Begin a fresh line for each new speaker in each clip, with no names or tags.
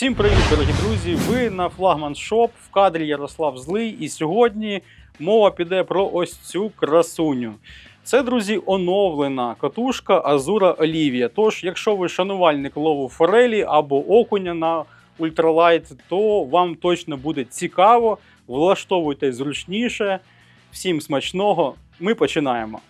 Всім привіт, дорогі друзі! Ви на Флагман Шоп в кадрі Ярослав Злий. І сьогодні мова піде про ось цю красуню. Це, друзі, оновлена катушка Азура Олівія. Тож, якщо ви шанувальник лову форелі або окуня на ультралайт, то вам точно буде цікаво. Влаштовуйте зручніше. Всім смачного! Ми починаємо.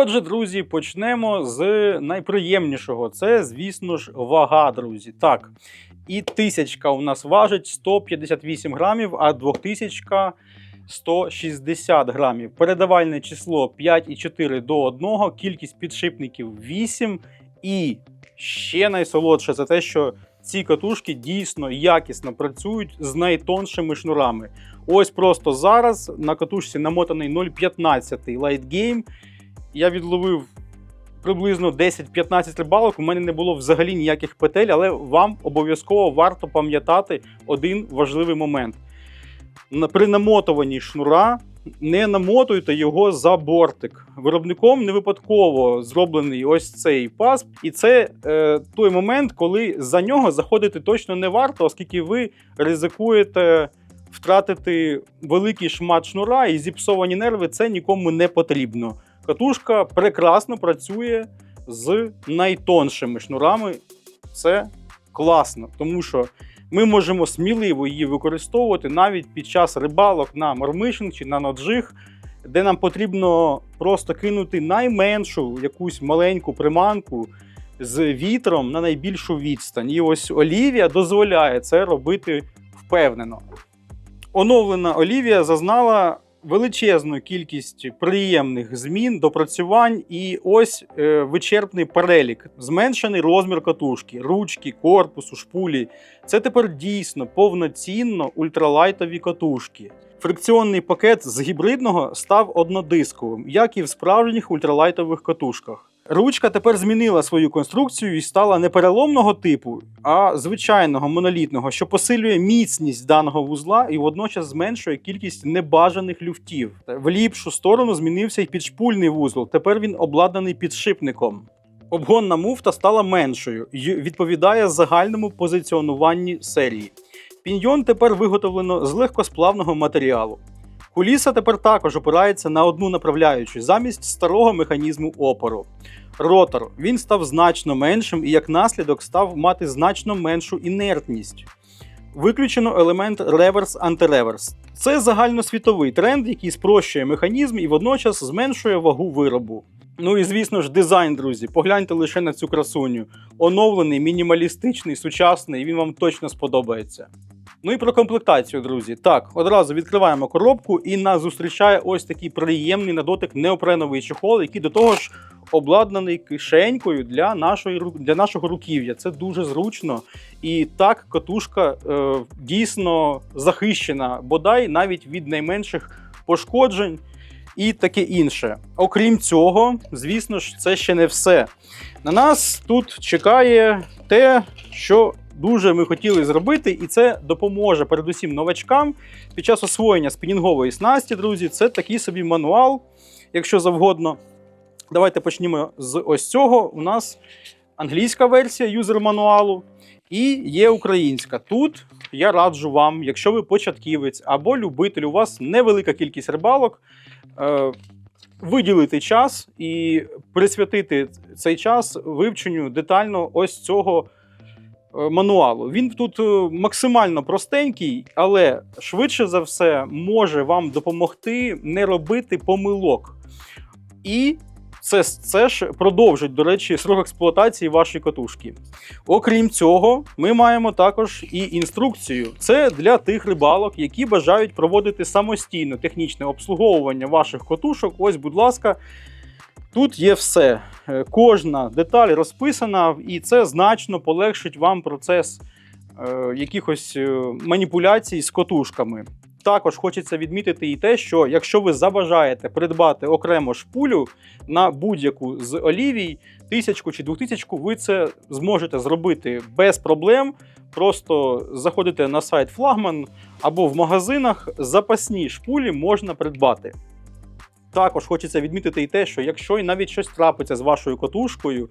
Отже, друзі, почнемо з найприємнішого. Це, звісно ж, вага, друзі. Так, і тисячка у нас важить 158 грамів, а двохтисячка 160 грамів. Передавальне число 5,4 до 1, кількість підшипників 8. І ще найсолодше це те, що ці катушки дійсно якісно працюють з найтоншими шнурами. Ось просто зараз на катушці намотаний 0,15 Light Game. Я відловив приблизно 10-15 рибалок. У мене не було взагалі ніяких петель, але вам обов'язково варто пам'ятати один важливий момент. При намотуванні шнура не намотуйте його за бортик. Виробником не випадково зроблений ось цей пасп, і це е, той момент, коли за нього заходити точно не варто, оскільки ви ризикуєте втратити великий шмат шнура і зіпсовані нерви це нікому не потрібно. Катушка прекрасно працює з найтоншими шнурами. Це класно, тому що ми можемо сміливо її використовувати навіть під час рибалок на мормишинг чи на ноджиг, де нам потрібно просто кинути найменшу якусь маленьку приманку з вітром на найбільшу відстань. І ось Олівія дозволяє це робити впевнено. Оновлена Олівія зазнала величезну кількість приємних змін, допрацювань, і ось е, вичерпний перелік, зменшений розмір катушки, ручки, корпусу, шпулі. Це тепер дійсно повноцінно ультралайтові катушки. Фрикціонний пакет з гібридного став однодисковим, як і в справжніх ультралайтових катушках. Ручка тепер змінила свою конструкцію і стала не переломного типу, а звичайного монолітного, що посилює міцність даного вузла і водночас зменшує кількість небажаних люфтів. В ліпшу сторону змінився й підшпульний вузол. Тепер він обладнаний підшипником. Обгонна муфта стала меншою і відповідає загальному позиціонуванні серії. Піньйон тепер виготовлено з легкосплавного матеріалу. Куліса тепер також опирається на одну направляючу замість старого механізму опору. Ротор він став значно меншим і як наслідок став мати значно меншу інертність. Виключено елемент реверс-антиреверс. Це загальносвітовий тренд, який спрощує механізм і водночас зменшує вагу виробу. Ну і звісно ж, дизайн, друзі. Погляньте лише на цю красуню. Оновлений, мінімалістичний, сучасний, він вам точно сподобається. Ну і про комплектацію, друзі. Так, одразу відкриваємо коробку і нас зустрічає ось такий приємний на дотик неопреновий чохол, який до того ж обладнаний кишенькою для, нашої, для нашого руків'я. Це дуже зручно. І так катушка е, дійсно захищена, бодай навіть від найменших пошкоджень і таке інше. Окрім цього, звісно ж, це ще не все. На нас тут чекає те, що дуже ми хотіли зробити, і це допоможе передусім новачкам під час освоєння спінінгової снасті, друзі. Це такий собі мануал, якщо завгодно. Давайте почнімо з ось цього. У нас англійська версія юзер мануалу і є українська. Тут я раджу вам, якщо ви початківець або любитель, у вас невелика кількість рибалок. Е, виділити час і присвятити цей час вивченню детально ось цього мануалу. Він тут е, максимально простенький, але швидше за все може вам допомогти не робити помилок. І це, це ж продовжить, до речі, срок експлуатації вашої катушки. Окрім цього, ми маємо також і інструкцію. Це для тих рибалок, які бажають проводити самостійно технічне обслуговування ваших котушок. Ось, будь ласка, тут є все. Е, Кожна деталь розписана, і це значно полегшить вам процес е, якихось е, маніпуляцій з котушками. Також хочеться відмітити і те, що якщо ви забажаєте придбати окремо шпулю на будь-яку з олівій, тисячку чи двохтисячку, ви це зможете зробити без проблем. Просто заходите на сайт Флагман або в магазинах запасні шпулі можна придбати. Також хочеться відмітити і те, що якщо навіть щось трапиться з вашою катушкою,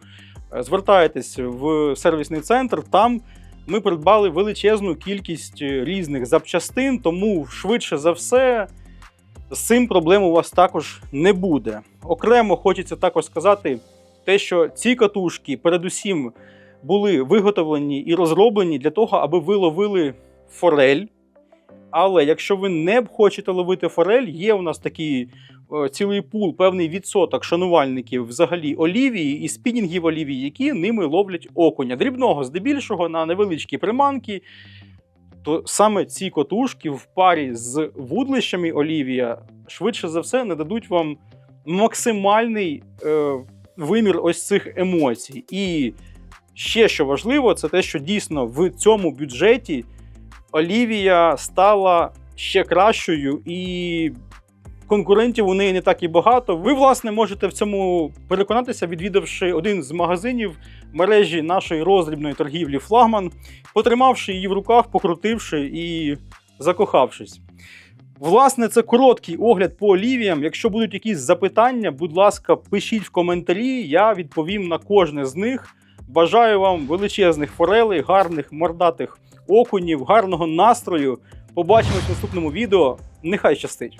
е, звертайтесь в сервісний центр, там ми придбали величезну кількість е, різних запчастин, тому швидше за все з цим проблем у вас також не буде. Окремо хочеться також сказати те, що ці катушки передусім були виготовлені і розроблені для того, аби ви ловили форель. Але якщо ви не хочете ловити форель, є у нас такий е, цілий пул, певний відсоток шанувальників взагалі олівії і спінінгів олівії, які ними ловлять окуня. Дрібного здебільшого на невеличкі приманки. То саме ці котушки в парі з вудлищами олівія швидше за все нададуть вам максимальний е, вимір ось цих емоцій. І ще що важливо, це те, що дійсно в цьому бюджеті Олівія стала ще кращою і. Конкурентів у неї не так і багато. Ви, власне, можете в цьому переконатися, відвідавши один з магазинів мережі нашої роздрібної торгівлі Флагман, потримавши її в руках, покрутивши і закохавшись. Власне, це короткий огляд по олівіям. Якщо будуть якісь запитання, будь ласка, пишіть в коментарі, я відповім на кожне з них. Бажаю вам величезних форелей, гарних мордатих окунів, гарного настрою. Побачимось в наступному відео. Нехай щастить!